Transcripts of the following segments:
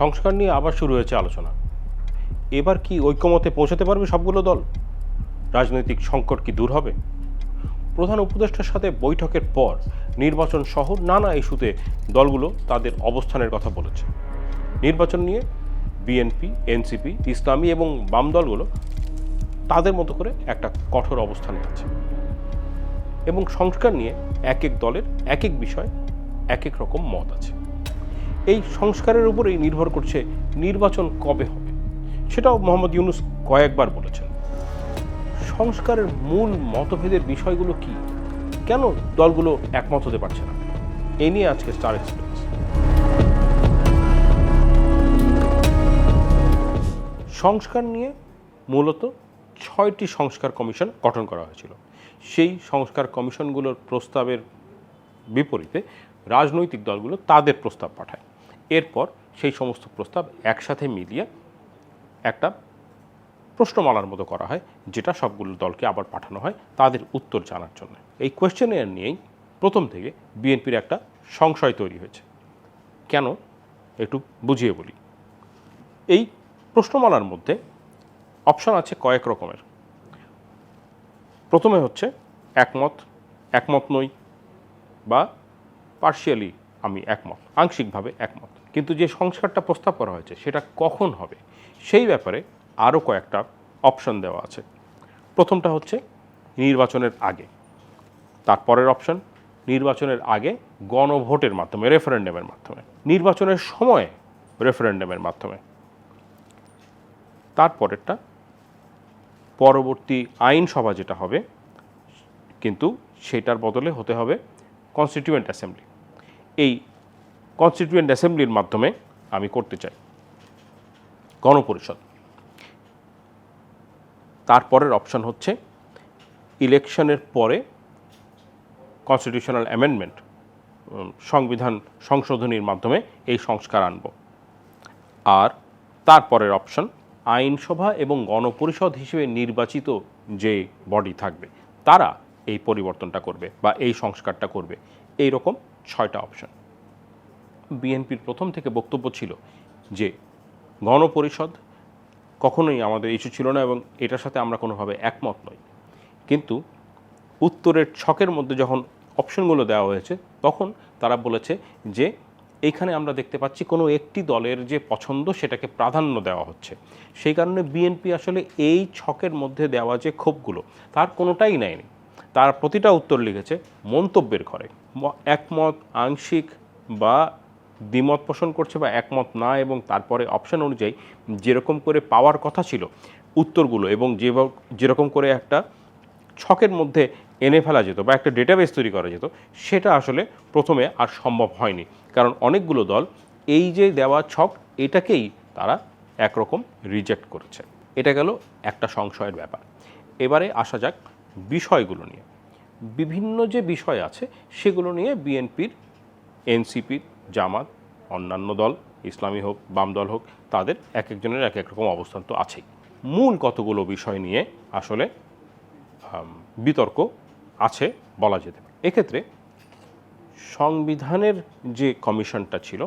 সংস্কার নিয়ে আবার শুরু হয়েছে আলোচনা। এবার কি ঐক্যমতে পৌঁছাতে পারবে সবগুলো দল? রাজনৈতিক সংকট কি দূর হবে? প্রধান উপদেষ্টার সাথে বৈঠকের পর নির্বাচন সহ নানা ইস্যুতে দলগুলো তাদের অবস্থানের কথা বলেছে। নির্বাচন নিয়ে বিএনপি, এনসিপি, ইসলামী এবং বাম দলগুলো তাদের মতো করে একটা কঠোর অবস্থানে আছে। এবং সংস্কার নিয়ে এক এক দলের এক এক বিষয়, এক এক রকম মত আছে। এই সংস্কারের উপরেই নির্ভর করছে নির্বাচন কবে হবে। সেটাও মোহাম্মদ ইউনুস কয়েকবার বলেছেন। সংস্কারের মূল মতভেদের বিষয়গুলো কি? কেন দলগুলো একমত হতে পারছে না? এই নিয়ে আজকে স্টার এক্সপ্রেস। সংস্কার নিয়ে মূলত ছয়টি সংস্কার কমিশন গঠন করা হয়েছিল। সেই সংস্কার কমিশনগুলোর প্রস্তাবের বিপরীতে রাজনৈতিক দলগুলো তাদের প্রস্তাব পাঠায়। এরপর সেই সমস্ত প্রস্তাব একসাথে মিলিয়ে একটা প্রশ্নমালার মতো করা হয়, যেটা সবগুলো দলকে আবার পাঠানো হয় তাদের উত্তর জানার জন্য। এই কোয়েশ্চেনের নিয়েই প্রথম থেকে বিএনপির একটা সংশয় তৈরি হয়েছে। কেন? একটু বুঝিয়ে বলি। এই প্রশ্নমালার মধ্যে অপশন আছে কয়েক রকমের। প্রথমে হচ্ছে একমত একমত নই বা পার্শিয়ালি আমি একমত, আংশিকভাবে একমত। কিন্তু যে সংস্কারটা প্রস্তাব করা হয়েছে, সেটা কখন হবে? সেই ব্যাপারে আরও কয়েকটা অপশন দেওয়া আছে। প্রথমটা হচ্ছে নির্বাচনের আগে। তারপরের অপশন নির্বাচনের আগে গণভোটের মাধ্যমে রেফারেন্ডামের মাধ্যমে, নির্বাচনের সময় রেফারেন্ডামের মাধ্যমে। তারপরেরটা, পরবর্তী আইনসভা যেটা হবে, কিন্তু সেটার বদলে হতে হবে কনস্টিটিউয়েন্ট অ্যাসেম্বলি এই কনস্টিটিউয়েন্ট অ্যাসেম্বলির মাধ্যমে আমি করতে চাই। গণপরিষদ। তারপরের অপশন হচ্ছে ইলেকশনের পরে কনস্টিটিউশনাল অ্যামেন্ডমেন্ট সংবিধান সংশোধনীর মাধ্যমে এই সংস্কার আনব। আর তারপরের অপশন আইনসভা এবং গণপরিষদ হিসেবে নির্বাচিত যে বডি থাকবে, তারা এই পরিবর্তনটা করবে বা এই সংস্কারটা করবে। এই রকম ছয়টা অপশন বিএনপির প্রথম থেকে বক্তব্য ছিল যে গণপরিষদ কখনোই আমাদের ইস্যু ছিল না এবং এটার সাথে আমরা কোনোভাবে একমত নই। কিন্তু উত্তরের ছকের মধ্যে যখন অপশনগুলো দেওয়া হয়েছে, তখন তারা বলেছে যে এইখানে আমরা দেখতে পাচ্ছি কোনো একটি দলের যে পছন্দ সেটাকে প্রাধান্য দেওয়া হচ্ছে। সেই কারণে বিএনপি আসলে এই ছকের মধ্যে দেওয়া যে ক্ষোভগুলো, তার কোনোটাই নেয়নি। তার প্রতিটা উত্তর লিখেছে মন্তব্যের ঘরে। একমত, আংশিক বা দ্বিমত পোষণ করছে বা একমত না এবং তারপরে অপশান অনুযায়ী যেরকম করে পাওয়ার কথা ছিল উত্তরগুলো এবং যে যেরকম করে একটা ছকের মধ্যে এনে ফেলা যেত বা একটা ডেটাবেস তৈরি করা যেত, সেটা আসলে প্রথমে আর সম্ভব হয়নি। কারণ অনেকগুলো দল এই যে দেওয়া ছক, এটাকেই তারা একরকম রিজেক্ট করেছে। এটা গেল একটা সংশয়ের ব্যাপার। এবারে আসা যাক বিষয়গুলো নিয়ে। বিভিন্ন যে বিষয় আছে, সেগুলো নিয়ে বিএনপির এনসিপির জামাত, অন্যান্য দল, ইসলামী হোক, বাম দল হোক, তাদের এক একজনের এক এক রকম অবস্থান তো আছেই। মূল কতগুলো বিষয় নিয়ে আসলে বিতর্ক আছে বলা যেতে পারে। এক্ষেত্রে সংবিধানের যে কমিশনটা ছিল,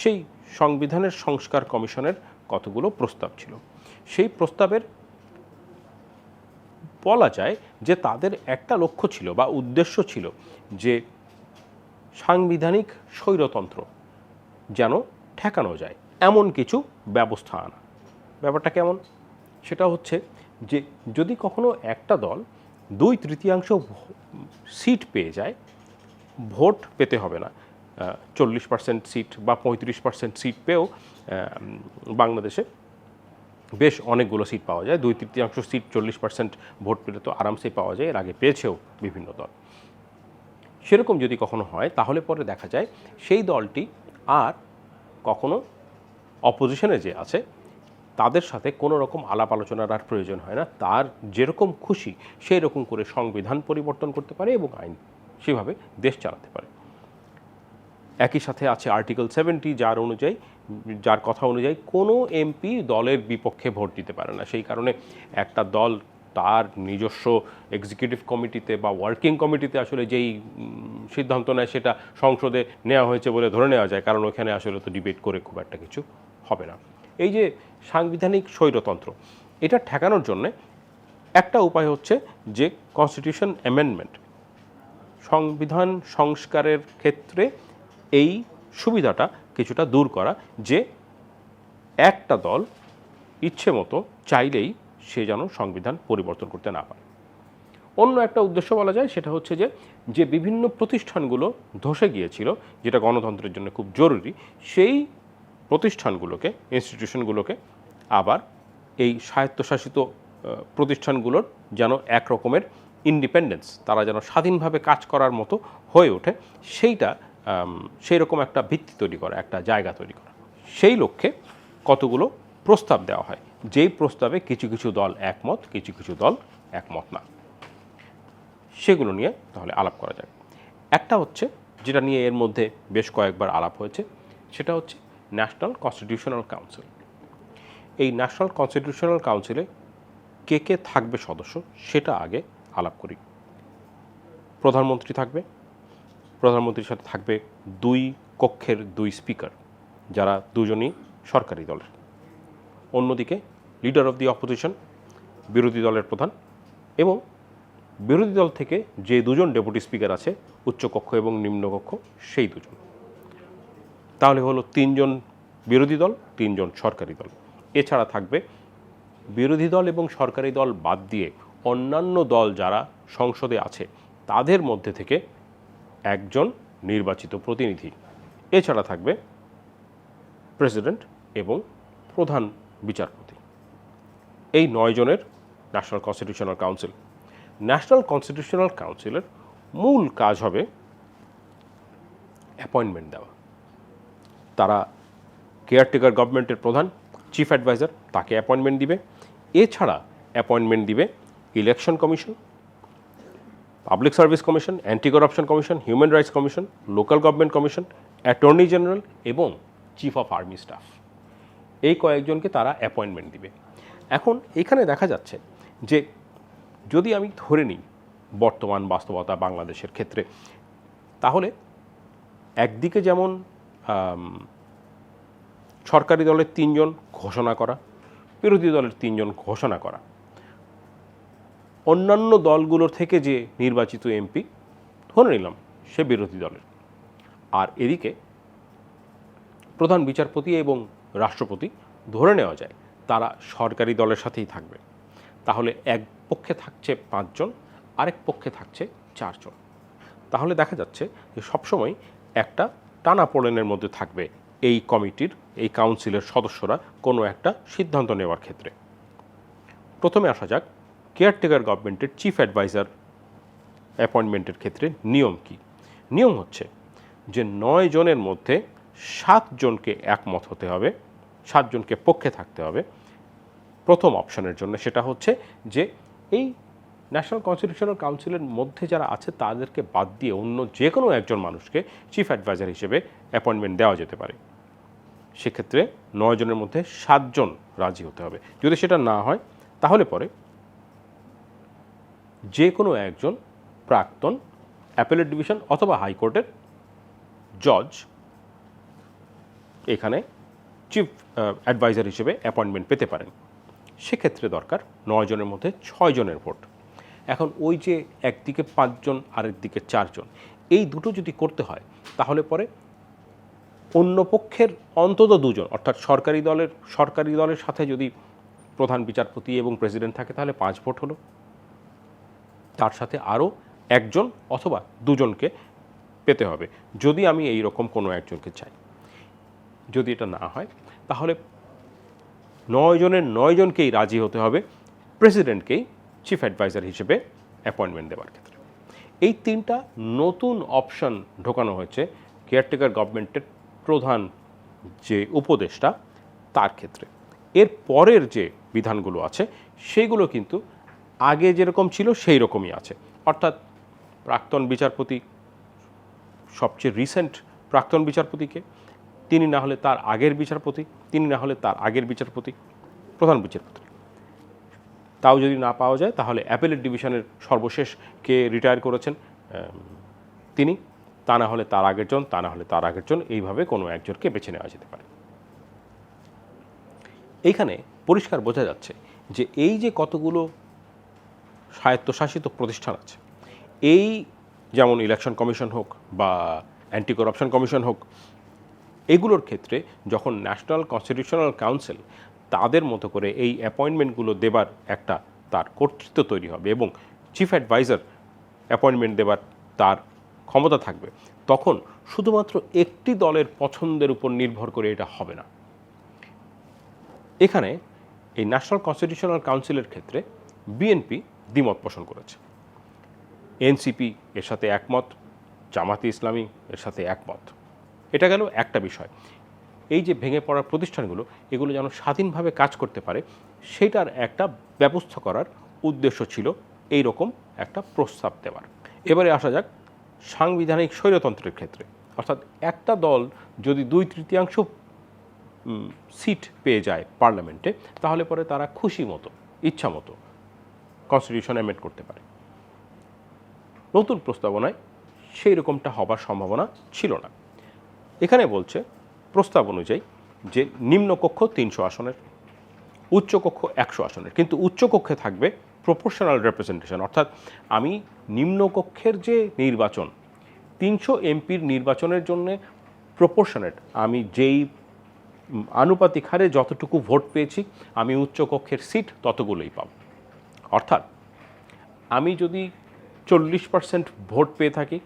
সেই সংবিধানের সংস্কার কমিশনের কতগুলো প্রস্তাব ছিল? সেই প্রস্তাবের বলা যায় যে তাদের একটা লক্ষ্য ছিল বা উদ্দেশ্য ছিল যে সাংবিধানিক স্বৈরতন্ত্র যেন ঠেকানো যায়। এমন কিছু ব্যবস্থা আনা। ব্যাপারটা কেমন? সেটা হচ্ছে যে যদি কখনো একটা দল দুই তৃতীয়াংশ সিট পেয়ে যায়, ভোট পেতে হবে না। চল্লিশ পার্সেন্ট সিট বা পঁয়ত্রিশ পার্সেন্ট সিট পেয়েও বাংলাদেশে বেশ অনেকগুলো সিট পাওয়া যায়। দুই তৃতীয়াংশ সিট চল্লিশ পার্সেন্ট ভোট পেলে তো আরামসেই পাওয়া যায়। এর আগে পেয়েছেও বিভিন্ন দল। সেরকম যদি কখনো হয়, তাহলে পরে দেখা যায় সেই দলটি আর কখনো অপোজিশনে যে আছে, তাদের সাথে কোনো রকম আলাপ আলোচনার আর প্রয়োজন হয় না। তার যেরকম খুশি সেই রকম করে সংবিধান পরিবর্তন করতে পারে এবং আইন সেভাবে দেশ চালাতে পারে। একই সাথে আছে আর্টিকেল সেভেন্টি যার অনুযায়ী, যার কথা অনুযায়ী কোনো এমপি দলের বিপক্ষে ভোট দিতে পারে না। সেই কারণে একটা দল তার নিজস্ব এক্সিকিউটিভ কমিটিতে বা ওয়ার্কিং কমিটিতে আসলে যেই সিদ্ধান্ত নেয় সেটা সংসদে নেওয়া হয়েছে বলে ধরে নেওয়া যায়। কারণ ওখানে আসলে তো ডিবেট করে খুব একটা কিছু হবে না। এই যে সাংবিধানিক স্বৈরতন্ত্র, এটা ঠেকানোর জন্যে একটা উপায় হচ্ছে যে কনস্টিটিউশন অ্যামেন্ডমেন্ট সংবিধান সংস্কারের ক্ষেত্রে এই সুবিধাটা কিছুটা দূর করা যে একটা দল ইচ্ছে মতো চাইলেই সে যেন সংবিধান পরিবর্তন করতে না পারে। অন্য একটা উদ্দেশ্য বলা যায়, সেটা হচ্ছে যে যে বিভিন্ন প্রতিষ্ঠানগুলো ধসে গিয়েছিল, যেটা গণতন্ত্রের জন্য খুব জরুরি, সেই প্রতিষ্ঠানগুলোকে ইনস্টিটিউশনগুলোকে আবার এই স্বায়ত্তশাসিত প্রতিষ্ঠানগুলোর যেন এক রকমের ইন্ডিপেন্ডেন্স তারা যেন স্বাধীনভাবে কাজ করার মতো হয়ে ওঠে, সেইটা সেই রকম একটা ভিত্তি তৈরি করা, একটা জায়গা তৈরি করা। সেই লক্ষ্যে কতগুলো প্রস্তাব দেওয়া হয়। যেই প্রস্তাবে কিছু কিছু দল একমত, কিছু কিছু দল একমত না। সেগুলো নিয়ে তাহলে আলাপ করা যায় একটা হচ্ছে, যেটা নিয়ে এর মধ্যে বেশ কয়েকবার আলাপ হয়েছে, সেটা হচ্ছে ন্যাশনাল কনস্টিটিউশনাল কাউন্সিল এই ন্যাশনাল কনস্টিটিউশনাল কাউন্সিলে কে কে থাকবে সদস্য, সেটা আগে আলাপ করি। প্রধানমন্ত্রী থাকবে। প্রধানমন্ত্রীর সাথে থাকবে দুই কক্ষের দুই স্পিকার, যারা দুজনই সরকারি দলের। অন্যদিকে লিডার অফ দি অপোজিশন, বিরোধী দলের প্রধান এবং বিরোধী দল থেকে যে দুজন ডেপুটি স্পিকার আছে, উচ্চকক্ষ এবং নিম্নকক্ষ, সেই দুজন। তাহলে হলো তিনজন বিরোধী দল, তিনজন সরকারি দল। এছাড়া থাকবে বিরোধী দল এবং সরকারি দল বাদ দিয়ে অন্যান্য দল যারা সংসদে আছে, তাদের মধ্যে থেকে একজন নির্বাচিত প্রতিনিধি। এছাড়া থাকবে প্রেসিডেন্ট এবং প্রধান বিচারপতি। এই নয় জনের national constitutional council national constitutional কাউন্সিলের মূল কাজ হবে অ্যাপয়েন্টমেন্ট দেওয়া। তারা কেয়ারটেকার গভর্নমেন্টের প্রধান চিফ অ্যাডভাইজার তাকে অ্যাপয়েন্টমেন্ট দিবে। এছাড়া অ্যাপয়েন্টমেন্ট দিবে election commission public service commission anti corruption commission human rights commission local government commission attorney general এবং চিফ অফ আর্মি স্টাফ এই কয়েকজনকে তারা অ্যাপয়েন্টমেন্ট দিবে। এখন এখানে দেখা যাচ্ছে যে যদি আমি ধরে নিই বর্তমান বাস্তবতা বাংলাদেশের ক্ষেত্রে, তাহলে একদিকে যেমন সরকারি দলের তিনজন ঘোষণা করা, বিরোধী দলের তিনজন ঘোষণা করা, অন্যান্য দলগুলোর থেকে যে নির্বাচিত এমপি ধরে নিলাম সে বিরোধী দলের। আর এদিকে প্রধান বিচারপতি এবং রাষ্ট্রপতি ধরে নেওয়া যায় তারা সরকারি দলের সাথেই থাকবে। তাহলে এক পক্ষে থাকছে পাঁচজন, আরেক পক্ষে থাকছে চারজন। তাহলে দেখা যাচ্ছে যে সবসময় একটা টানাপোড়েনের মধ্যে থাকবে এই কমিটির, এই কাউন্সিলের সদস্যরা কোনো একটা সিদ্ধান্ত নেওয়ার ক্ষেত্রে। প্রথমে আসা যাক, কেয়ারটেকার গভর্নমেন্টের চিফ অ্যাডভাইজার অ্যাপয়েন্টমেন্টের ক্ষেত্রে নিয়ম কি? নিয়ম হচ্ছে যে নয় জনের মধ্যে সাতজনকে একমত হতে হবে সাতজনকে পক্ষে থাকতে হবে। প্রথম অপশনের জন্য, সেটা হচ্ছে যে এই ন্যাশনাল কনস্টিটিউশনাল কাউন্সিলের মধ্যে যারা আছে, তাদেরকে বাদ দিয়ে অন্য যে কোনো একজন মানুষকে চিফ অ্যাডভাইজার হিসেবে অ্যাপয়েন্টমেন্ট দেওয়া যেতে পারে। সেক্ষেত্রে নয় জনের মধ্যে সাতজন রাজি হতে হবে। যদি সেটা না হয়, তাহলে পরে যে কোনো একজন প্রাক্তন অ্যাপেলেট ডিভিশন অথবা হাইকোর্টের জজ এখানে চিফ অ্যাডভাইজার হিসেবে অ্যাপয়েন্টমেন্ট পেতে পারেন। সেক্ষেত্রে দরকার নয় জনের মধ্যে ছয় জনের ভোট। এখন ওই যে একদিকে পাঁচজন আরেক দিকে চারজন, এই দুটো যদি করতে হয়, তাহলে পরে অন্য পক্ষের অন্তত দুজন, অর্থাৎ সরকারি দলের সরকারি দলের সাথে যদি প্রধান বিচারপতি এবং প্রেসিডেন্ট থাকে, তাহলে পাঁচ ভোট হলো। তার সাথে আরও একজন অথবা দুজনকে পেতে হবে। যদি আমি এই রকম কোনো একজনকে চাই, যদি এটা না হয়, তাহলে নয় জনের নয় জনকেই রাজি হতে হবে প্রেসিডেন্টকেই চিফ অ্যাডভাইজার হিসেবে অ্যাপয়েন্টমেন্ট দেওয়ার ক্ষেত্রে। এই তিনটা নতুন অপশন ঢোকানো হয়েছে কেয়ারটেকার গভর্নমেন্টের প্রধান যে উপদেষ্টা, তার ক্ষেত্রে। এর পরের যে বিধানগুলো আছে সেইগুলো কিন্তু আগে যেরকম ছিল, সেই রকমই আছে। অর্থাৎ প্রাক্তন বিচারপতি, সবচেয়ে রিসেন্ট প্রাক্তন বিচারপতিকে তিনি না হলে তার আগের বিচারপতি, তিনি না হলে তার আগের বিচারপতি, প্রধান বিচারপতি। তাও যদি না পাওয়া যায়, তাহলে অ্যাপেলেট ডিভিশনের সর্বশেষ কে রিটায়ার করেছেন তিনি। তা না হলে তার আগের জন, তা না হলে তার আগের জন, এইভাবে কোনো একজনকে বেছে নেওয়া যেতে পারে। এইখানে পরিষ্কার বোঝা যাচ্ছে যে এই যে কতগুলো স্বায়ত্তশাসিত প্রতিষ্ঠান আছে, এই যেমন ইলেকশন কমিশন হোক বা অ্যান্টি করাপশন কমিশন হোক এগুলোর ক্ষেত্রে যখন ন্যাশনাল কনস্টিটিউশনাল কাউন্সিল তাদের মতো করে এই অ্যাপয়েন্টমেন্টগুলো দেবার একটা তার কর্তৃত্ব তৈরি হবে এবং চিফ অ্যাডভাইজার অ্যাপয়েন্টমেন্ট দেবার তার ক্ষমতা থাকবে, তখন শুধুমাত্র একটি দলের পছন্দের উপর নির্ভর করে এটা হবে না। এখানে এই ন্যাশনাল কনস্টিটিউশনাল কাউন্সিলের ক্ষেত্রে বিএনপি দ্বিমত পোষণ করেছে। এনসিপি এর সাথে একমত, জামাতে ইসলামী এর সাথে একমত। এটা গেল একটা বিষয়। এই যে ভেঙে পড়ার প্রতিষ্ঠানগুলো, এগুলো যেন স্বাধীনভাবে কাজ করতে পারে, সেটার একটা ব্যবস্থা করার উদ্দেশ্য ছিল এই রকম একটা প্রস্তাব দেওয়ার। এবারে আসা যাক সাংবিধানিক স্বৈরতন্ত্রের ক্ষেত্রে। অর্থাৎ একটা দল যদি দুই তৃতীয়াংশ সিট পেয়ে যায় পার্লামেন্টে, তাহলে পরে তারা খুশি মতো, ইচ্ছা মতো কনস্টিটিউশন অ্যামেন্ড করতে পারে। নতুন প্রস্তাবনায় সেই রকমটা হবার সম্ভাবনা ছিল না। এখানে বলছে প্রস্তাব অনুযায়ী যে নিম্নকক্ষ তিনশো আসনের উচ্চকক্ষ একশো আসনের, কিন্তু উচ্চকক্ষে থাকবে প্রপোর্শনাল রেপ্রেজেন্টেশন অর্থাৎ আমি নিম্নকক্ষের যে নির্বাচন, তিনশো এমপির নির্বাচনের জন্য প্রপোর্শনেট আমি যেই আনুপাতিক হারে যতটুকু ভোট পেয়েছি, আমি উচ্চকক্ষের সিট ততগুলোই পাব। অর্থাৎ আমি যদি চল্লিশ পার্সেন্ট ভোট পেয়ে থাকি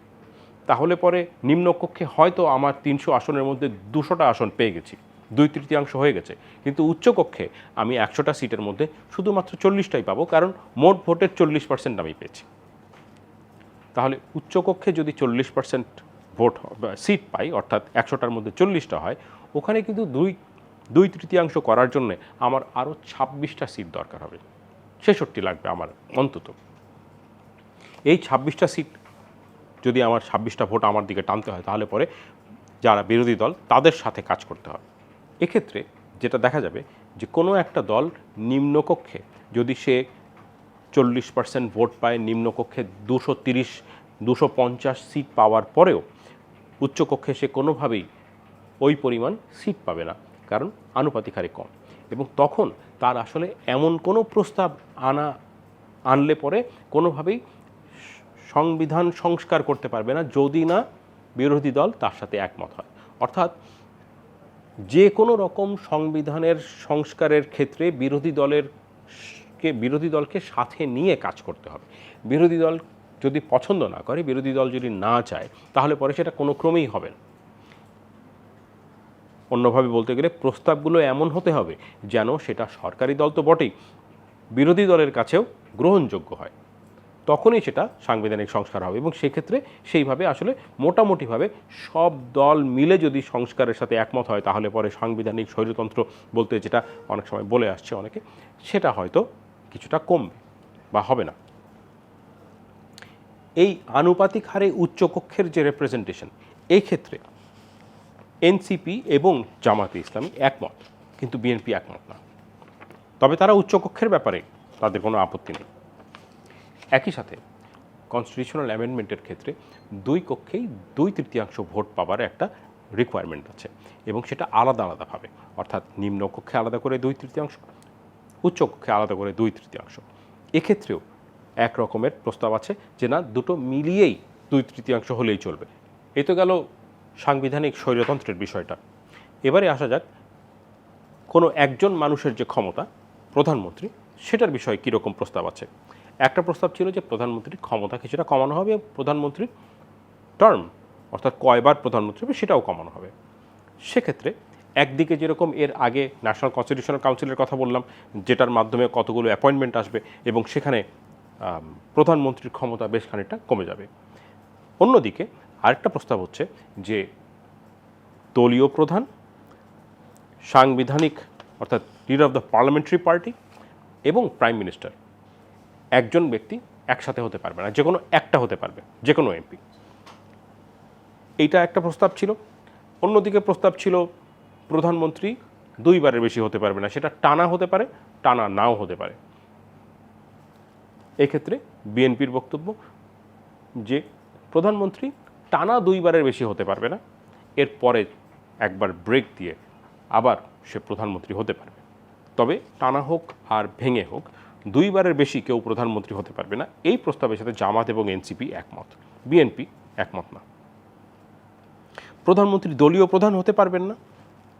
তাহলে পরে নিম্নকক্ষে হয়তো আমার তিনশো আসনের মধ্যে দুশোটা আসন পেয়ে গেছি। দুই তৃতীয়াংশ হয়ে গেছে। কিন্তু উচ্চকক্ষে আমি একশোটা সিটের মধ্যে শুধুমাত্র চল্লিশটাই পাবো, কারণ মোট ভোটের চল্লিশ পার্সেন্ট আমি পেয়েছি। তাহলে উচ্চকক্ষে যদি চল্লিশ পার্সেন্ট ভোট সিট পাই, অর্থাৎ একশোটার মধ্যে চল্লিশটা হয়, ওখানে কিন্তু দুই দুই তৃতীয়াংশ করার জন্য আমার আরও ছাব্বিশটা সিট দরকার হবে। ছেষট্টি লাগবে আমার অন্তত। এই ছাব্বিশটা সিট যদি আমার ছাব্বিশটা ভোট আমার দিকে টানতে হয়, তাহলে পরে যারা বিরোধী দল, তাদের সাথে কাজ করতে হবে। এক্ষেত্রে যেটা দেখা যাবে যে কোনো একটা দল নিম্নকক্ষে যদি সে চল্লিশ পার্সেন্ট ভোট পায়, নিম্নকক্ষে দুশো তিরিশ, দুশো পঞ্চাশ সিট পাওয়ার পরেও উচ্চকক্ষে সে কোনোভাবেই ওই পরিমাণ সিট পাবে না, কারণ আনুপাতিক হারে কম। এবং তখন তার আসলে এমন কোনো প্রস্তাব আনা, আনলে পরে কোনোভাবেই সংবিধান সংস্কার করতে পারবে না যদি না বিরোধী দল তার সাথে একমত হয়। অর্থাৎ যে কোনো রকম সংবিধানের সংস্কারের ক্ষেত্রে বিরোধী দলের কে, বিরোধী দলকে সাথে নিয়ে কাজ করতে হবে। বিরোধী দল যদি পছন্দ না করে, বিরোধী দল যদি না চায়, তাহলে পরে সেটা কোনো ক্রমেই হবে না। অন্যভাবে বলতে গেলে প্রস্তাবগুলো এমন হতে হবে যেন সেটা সরকারি দল তো বটেই, বিরোধী দলের কাছেও গ্রহণযোগ্য হয়। তখনই সেটা সাংবিধানিক সংস্কার হবে এবং সেক্ষেত্রে সেইভাবে আসলে মোটামুটিভাবে সব দল মিলে যদি সংস্কারের সাথে একমত হয়, তাহলে পরে সাংবিধানিক স্বৈরতন্ত্র বলতে যেটা অনেক সময় বলে আসছে অনেকে, সেটা হয়তো কিছুটা কমবে বা হবে না। এই আনুপাতিক হারে উচ্চকক্ষের যে রেপ্রেজেন্টেশন এই ক্ষেত্রে এনসিপি এবং জামাতে ইসলামী একমত, কিন্তু বিএনপি একমত না। তবে তারা উচ্চকক্ষের ব্যাপারে তাদের কোনো আপত্তি নেই। একই সাথে কনস্টিটিউশনাল অ্যামেন্ডমেন্টের ক্ষেত্রে দুই কক্ষেই দুই তৃতীয়াংশ ভোট পাওয়ার একটা রিকোয়ারমেন্ট আছে এবং সেটা আলাদা আলাদাভাবে অর্থাৎ নিম্ন কক্ষে আলাদা করে দুই তৃতীয়াংশ, উচ্চ কক্ষে আলাদা করে দুই তৃতীয়াংশ। এক্ষেত্রেও এক রকমের প্রস্তাব আছে যে না, দুটো মিলিয়েই দুই তৃতীয়াংশ হলেই চলবে। এ তো গেল সাংবিধানিক স্বৈরতন্ত্রের বিষয়টা। এবারে আসা যাক, কোনো একজন মানুষের যে ক্ষমতা প্রধানমন্ত্রী, সেটার বিষয়ে কীরকম প্রস্তাব আছে? একটা প্রস্তাব ছিল যে প্রধানমন্ত্রীর ক্ষমতা কিছুটা কমানো হবে প্রধানমন্ত্রীর টার্ম অর্থাৎ কয়বার প্রধানমন্ত্রী হবে সেটাও কমানো হবে। সেক্ষেত্রে একদিকে যেরকম এর আগে ন্যাশনাল কনস্টিটিউশনাল কাউন্সিলের কথা বললাম, যেটার মাধ্যমে কতগুলো অ্যাপয়েন্টমেন্ট আসবে এবং সেখানে প্রধানমন্ত্রীর ক্ষমতা বেশ খানিকটা কমে যাবে। অন্যদিকে আরেকটা প্রস্তাব হচ্ছে যে দলীয় প্রধান, সাংবিধানিক, অর্থাৎ leader of the parliamentary party এবং প্রাইম মিনিস্টার একজন ব্যক্তি একসাথে হতে পারবে না যে কোনো একটা হতে পারবে যে কোনো এমপি। এইটা একটা প্রস্তাব ছিল। অন্যদিকে প্রস্তাব ছিল, প্রধানমন্ত্রী দুইবারের বেশি হতে পারবে না, সেটা টানা হতে পারে, টানা নাও হতে পারে। এক্ষেত্রে বিএনপির বক্তব্য যে, প্রধানমন্ত্রী টানা দুইবারের বেশি হতে পারবে না, এরপরে একবার ব্রেক দিয়ে আবার সে প্রধানমন্ত্রী হতে পারবে। তবে টানা হোক আর ভেঙে হোক দুইবারের বেশি কেউ প্রধানমন্ত্রী হতে পারবে না। এই প্রস্তাবের সাথে জামাত এবং এনসিপি একমত। বিএনপি একমত না। প্রধানমন্ত্রী দলীয় প্রধান হতে পারবেন না।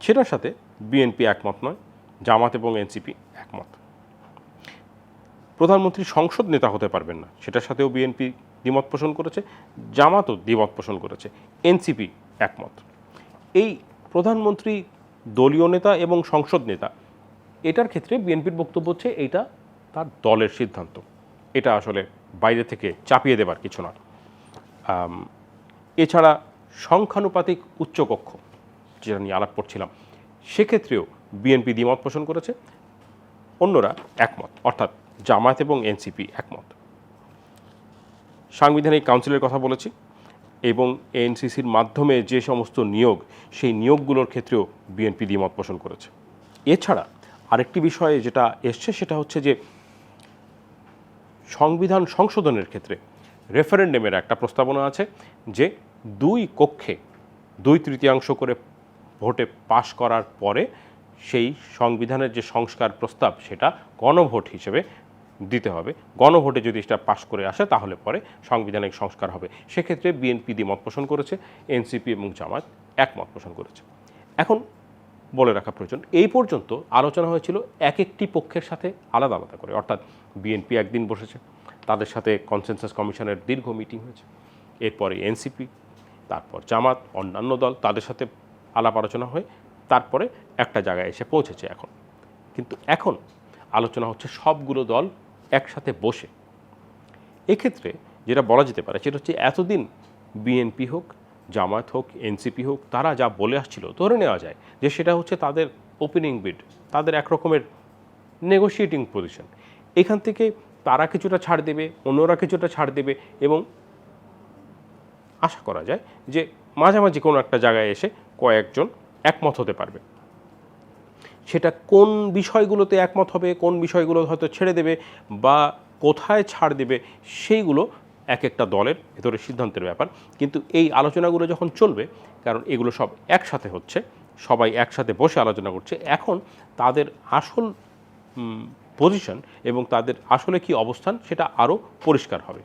সেটার সাথে বিএনপি একমত নয়, জামাত এবং এনসিপি একমত। প্রধানমন্ত্রী সংসদ নেতা হতে পারবেন না। সেটার সাথেও বিএনপি দ্বিমত পোষণ করেছে, জামাতও দ্বিমত পোষণ করেছে। এনসিপি একমত। এই প্রধানমন্ত্রী দলীয় নেতা এবং সংসদ নেতা, এটার ক্ষেত্রে বিএনপির বক্তব্য হচ্ছে এটা তার দলের সিদ্ধান্ত। এটা আসলে বাইরে থেকে চাপিয়ে দেবার কিছু নয়। এছাড়া সংখ্যানুপাতিক উচ্চকক্ষ, যেটা নিয়ে আলাপ করছিলাম, সেক্ষেত্রেও বিএনপি দ্বিমত পোষণ করেছে। অন্যরা একমত, অর্থাৎ জামায়াত এবং এনসিপি একমত। সাংবিধানিক কাউন্সিলের কথা বলেছি এবং এনসিসির মাধ্যমে যে সমস্ত নিয়োগ, সেই নিয়োগগুলোর ক্ষেত্রেও বিএনপি দ্বিমত পোষণ করেছে। এছাড়া আরেকটি বিষয়ে যেটা এসছে, সেটা হচ্ছে যে সংবিধান সংশোধনের ক্ষেত্রে রেফারেন্ডামের একটা প্রস্তাবনা আছে যে দুই কক্ষে দুই তৃতীয়াংশ করে ভোটে পাশ করার পরে সেই সংবিধানের যে সংস্কার প্রস্তাব, সেটা গণভোট হিসেবে দিতে হবে। গণভোটে যদি সেটা পাশ করে আসে, তাহলে পরে সাংবিধানিক সংস্কার হবে। সেক্ষেত্রে বিএনপি দ্বিমত পোষণ করেছে, এনসিপি এবং জামাত একমত পোষণ করেছে। এখন বলে রাখা প্রয়োজন। এই পর্যন্ত আলোচনা হয়েছিল এক একটি পক্ষের সাথে আলাদা আলাদা করে। অর্থাৎ বিএনপি একদিন বসেছে, তাদের সাথে কনসেনসাস কমিশনের দীর্ঘ মিটিং হয়েছে। এরপরে এনসিপি, তারপর জামাত, অন্যান্য দল তাদের সাথে আলাপ আলোচনা হয়ে, তারপরে একটা জায়গায় এসে পৌঁছেছে এখন। কিন্তু এখন আলোচনা হচ্ছে সবগুলো দল একসাথে বসে। এক্ষেত্রে যেটা বলা যেতে পারে, সেটা হচ্ছে এতদিন বিএনপি হোক জামায়াত হোক, এনসিপি হোক, তারা যা বলে আসছিল ধরে নেওয়া যায় যে সেটা হচ্ছে তাদের ওপেনিং বিড তাদের এক রকমের নেগোশিয়েটিং পজিশন এখান থেকে তারা কিছুটা ছাড় দেবে, অন্যরা কিছুটা ছাড় দেবে এবং আশা করা যায় যে মাঝামাঝি কোনো একটা জায়গায় এসে কয়েকজন একমত হতে পারবে। সেটা কোন বিষয়গুলোতে একমত হবে, কোন বিষয়গুলো হয়তো ছেড়ে দেবে বা কোথায় ছাড় দেবে, সেইগুলো এক একটা দলের ভেতরে সিদ্ধান্তের ব্যাপার। কিন্তু এই আলোচনাগুলো যখন চলবে, কারণ এগুলো সব একসাথে হচ্ছে, সবাই একসাথে বসে আলোচনা করছে, এখন তাদের আসল পজিশন এবং তাদের আসলে কি অবস্থান সেটা আরও পরিষ্কার হবে।